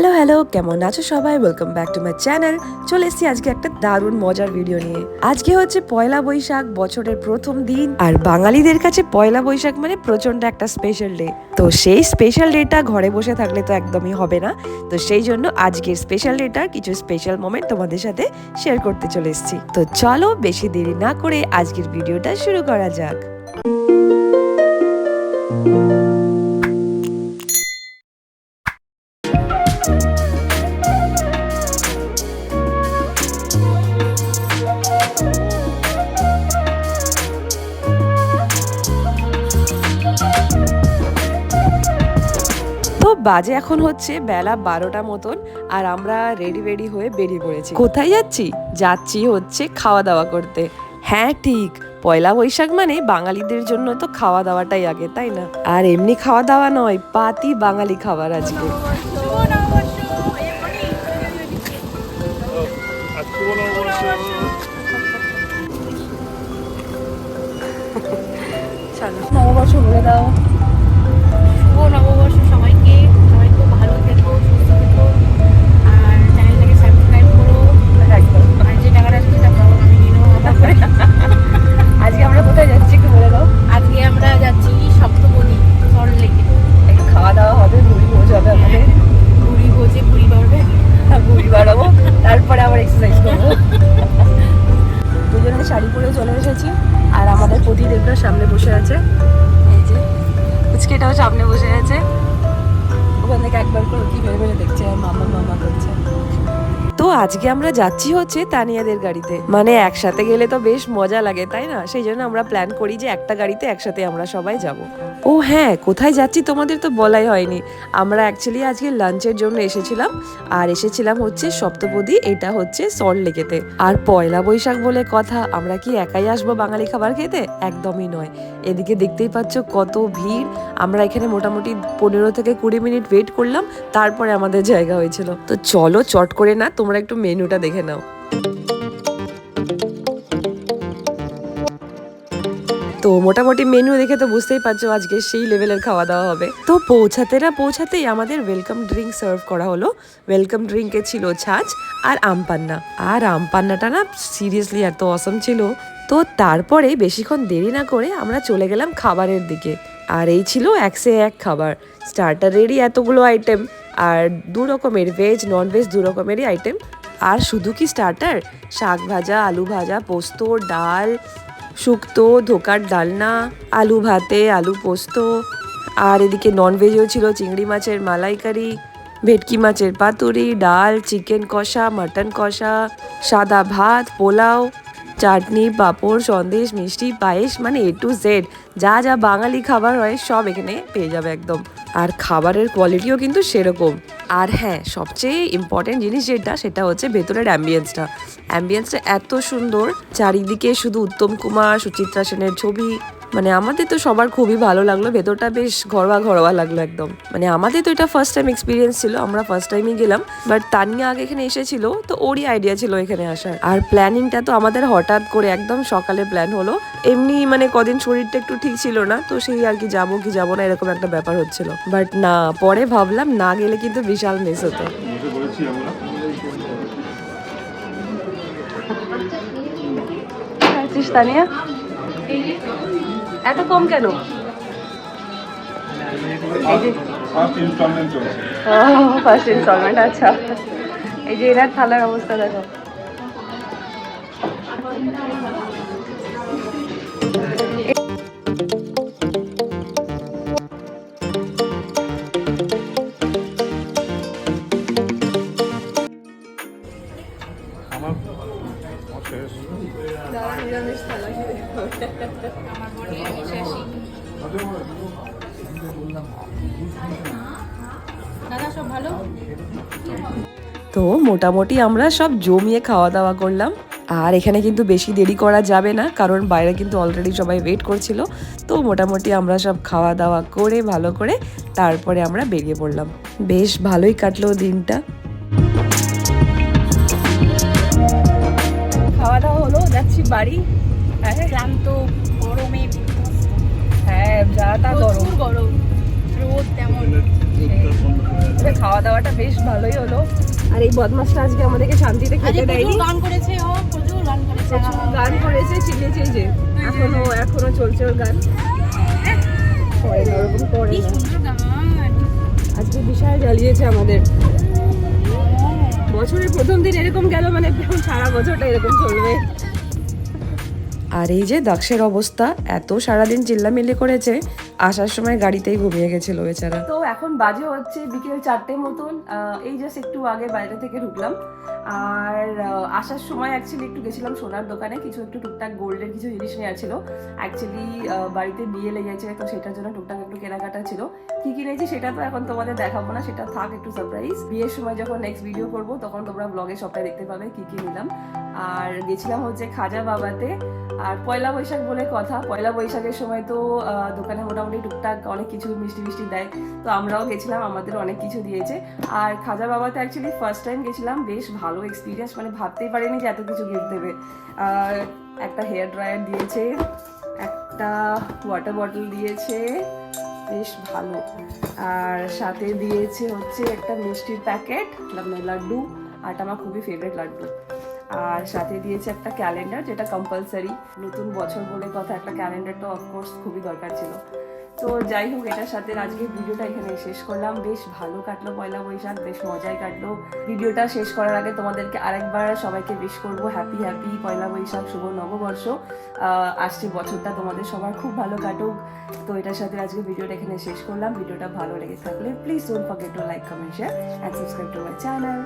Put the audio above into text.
Hello hello, কেমন আছো সবাই? Welcome back to my channel চলে এসেছি আজকে একটা দারুণ মজার ভিডিও নিয়ে। আজকে হচ্ছে পয়লা বৈশাখ, বছরের প্রথম দিন, আর বাঙালিদের কাছে পয়লা বৈশাখ মানে প্রচণ্ড একটা স্পেশাল ডে তো সেই স্পেশাল ডেটা ঘরে বসে থাকলে তো একদমই হবে না। তো সেই জন্য আজকের স্পেশাল ডেটার কিছু স্পেশাল মোমেন্ট তোমাদের সাথে শেয়ার করতে চলে এসেছি। তো চলো বেশি দেরি না করে আজকের ভিডিওটা শুরু করা যাক। তো বাজে এখন হচ্ছে বেলা বারোটা মতন আর আমরা রেডি রেডি হয়ে বেরিয়ে পড়েছি। কোথায় যাচ্ছি? যাচ্ছি হচ্ছে খাওয়া দাওয়া করতে। হ্যাঁ ঠিক। পয়লা বৈশাখ মানে বাঙালিদের জন্য তো খাওয়া দাওয়াটাই আগে, তাই না? আর এমনি খাওয়া দাওয়া নয়, পাতি বাঙালি খাবার আজকে। পুচকেটাও সামনে বসে আছে। ওখান থেকে একবার করে কি ভেবে ভেবে দেখছে মামা মামা করছে। তো আজকে আমরা যাচ্ছি হচ্ছে তানিয়াদের গাড়িতে। মানে একসাথে গেলে তো বেশ মজা লাগে তাই না? সেই জন্য আমরা প্ল্যান করি যে একটা গাড়িতে একসাথে আমরা সবাই যাব। ও হ্যাঁ কোথায় যাচ্ছি তোমাদের তো বলাই হয়নি। আমরা অ্যাকচুয়ালি আজকে লাঞ্চের জন্য এসেছিলাম, আর এসেছিলাম হচ্ছে সপ্তপদী, এটা হচ্ছে সল্ট লেকেতে আর পয়লা বৈশাখ বলে কথা, আমরা কি একাই আসব বাঙালি খাবার খেতে? একদমই নয়। এদিকে দেখতেই পাচ্ছ কত ভিড়। আমরা এখানে মোটামুটি পনেরো থেকে কুড়ি মিনিট ওয়েট করলাম, তারপরে আমাদের জায়গা হয়েছিল। তো চলো চট করে না, তোমরা একটু মেনুটা দেখে নাও। তো মোটামুটি মেনু দেখে তো বুঝতেই পারছ আজকে সেই লেভেলের খাওয়া দাওয়া হবে। তো পৌঁছাতে না পৌঁছাতেই আমাদের ওয়েলকাম ড্রিঙ্ক সার্ভ করা হলো। ওয়েলকাম ড্রিঙ্কে ছিল ছাঁচ আর আমপান্না আর আমপান্নাটা না সিরিয়াসলি এত অসম ছিল। তো তারপরে বেশিক্ষণ দেরি না করে আমরা চলে গেলাম খাবারের দিকে। আর এই ছিল একসে এক খাবার। স্টার্টারেরই এতগুলো আইটেম আর দু রকমের ভেজ নন ভেজ দু রকমেরই আইটেম আর শুধু কি স্টার্টার শাক ভাজা, আলু ভাজা, পোস্ত, ডাল শুক্তো, ধোকার ডালনা, আলু ভাতে, আলু পোস্ত। আর এদিকে নন ভেজেও ছিল চিংড়ি মাছের মালাইকারি, ভেটকি মাছের পাতুরি, ডাল, চিকেন কষা, মাটন কষা, সাদা ভাত, পোলাও, চাটনি, পাঁপড়, সন্দেশ, মিষ্টি, পায়েস মানে এ টু জেড। যা যা বাঙালি খাবার হয় সব এখানে পেয়ে যাবে একদম। আর খাবারের কোয়ালিটিও কিন্তু সেরকম। আর হ্যাঁ সবচেয়ে ইম্পর্টেন্ট জিনিস যেটা, সেটা হচ্ছে ভেতরের অ্যাম্বিয়েন্সটা অ্যাম্বিয়েন্সটা এত সুন্দর, চারিদিকে শুধু উত্তম কুমার, সুচিত্রা সেনের ছবি মানে আমাদের তো সবার খুবই ভালো লাগল ভেতরটা বেশ ঘরোয়া ঘরোয়া লাগল একদম মানে আমাদের তো এটা ফার্স্ট টাইম এক্সপিরিয়েন্স ছিল আমরা ফার্স্ট টাইমই গেলাম বাট তানিয়া আগে এখানে এসেছিল তো ওরই আইডিয়া ছিল এখানে আসার আর প্ল্যানিংটা তো আমাদের হঠাৎ করে একদম সকালে প্ল্যান হলো এমনি মানে কদিন শরীরটা একটু ঠিক ছিল না তো সেই আর কি যাব কি যাব না এরকম একটা ব্যাপার হচ্ছিল বাট না পরে ভাবলাম না গেলে কিন্তু বিশাল মিস হতো তানিয়া এত কম কেন? এই যে ফার্স্ট ইনস্টলমেন্ট ফার্স্ট ইনস্টলমেন্ট আচ্ছা। এই যে এনার থালার অবস্থা দেখো। তো মোটামুটি আমরা সব জমিয়ে খাওয়া দাওয়া করলাম। আর এখানে কিন্তু বেশি দেরি করা যাবে না, কারণ বাইরে কিন্তু অলরেডি সবাই ওয়েট করছিল। তো মোটামুটি আমরা সব খাওয়া দাওয়া করে, ভালো করে তারপরে আমরা বেরিয়ে পড়লাম। বেশ ভালোই কাটলো দিনটা। খাওয়া দাওয়া হলো, যাচ্ছি বাড়ি। ক্লান্ত গরমে হ্যাঁ যা তা প্রচুর গরম। রোদ তেমন। খাওয়া দাওয়াটা বেশ ভালোই হলো। আর এই বদমাসটা আজকে আমাদেরকে শান্তিতে খেতে দেয়নি। গান করেছে ও প্রচুর গান করেছে। গান করেছে চিলিয়েছে এই এখনও এখনও চলছে ওর গান। করে না ওরকম করে না। আজকে বিশাল জ্বালিয়েছে আমাদের। বছরের প্রথম দিন এরকম গেল মানে সারা বছরটা এরকম চলবে। আর এই যে দাক্ষের অবস্থা, এত সারাদিন চিল্লামিল্লি করেছে আসার সময় গাড়িতেই ঘুমিয়ে গেছিল বেচারা তো এখন বাজে হচ্ছে বিকেল চারটে মতন এই জাস্ট একটু আগে বাইরে থেকে ঢুকলাম। আর আসার সময় অ্যাকচুয়ালি একটু গেছিলাম সোনার দোকানে, কিছু একটু টুকটাক গোল্ডের কিছু জিনিস নেওয়া ছিল। অ্যাকচুয়ালি বাড়িতে বিয়ে লেগেছে তো সেটার জন্য টুকটাক একটু কেনাকাটা ছিল। কি কিনেছি সেটা তো এখন তোমাদের দেখাবো না, সেটা থাক একটু সারপ্রাইজ বিয়ের সময় যখন নেক্সট ভিডিও করব, তখন তোমরা ব্লগে সবটাই দেখতে পাবে কি কি নিলাম। আর গেছিলাম হচ্ছে খাজা বাবাতে, আর পয়লা বৈশাখ বলে কথা। পয়লা বৈশাখের সময় তো দোকানে মোটামুটি টুকটাক অনেক কিছু মিষ্টি মিষ্টি দেয়, তো আমরাও গেছিলাম, আমাদের অনেক কিছু দিয়েছে। আর খাজা বাবাতে অ্যাকচুয়ালি ফার্স্ট টাইম গেছিলাম, বেশ ভালো এক্সপিরিয়েন্স মানে ভাবতেই পারিনি যে এত কিছু গিফট দেবে। আর একটা হেয়ার ড্রায়ার দিয়েছে, একটা ওয়াটার বটল দিয়েছে, বেশ ভালো। আর সাথে দিয়েছে হচ্ছে একটা মিষ্টির প্যাকেট লাড্ডু আর আমার খুবই ফেভারিট লাড্ডু। আর সাথে দিয়েছে একটা ক্যালেন্ডার যেটা কম্পালসারি নতুন বছর বলে কথা, একটা ক্যালেন্ডার তো অফকোর্স খুবই দরকার ছিল। তো যাই হোক, এটার সাথে আজকে ভিডিওটা এখানে শেষ করলাম। বেশ ভালো কাটলো পয়লা বৈশাখ, বেশ মজাই কাটলো। ভিডিওটা শেষ করার আগে তোমাদেরকে আরেকবার সবাইকে উইশ করব হ্যাপি হ্যাপি পয়লা বৈশাখ, শুভ নববর্ষ। আসছে বছরটা তোমাদের সবার, খুব ভালো কাটুক। তো এটার সাথে আজকে ভিডিওটা এখানে শেষ করলাম। ভিডিওটা ভালো লেগে থাকলে please don't forget to like comment share and subscribe to my channel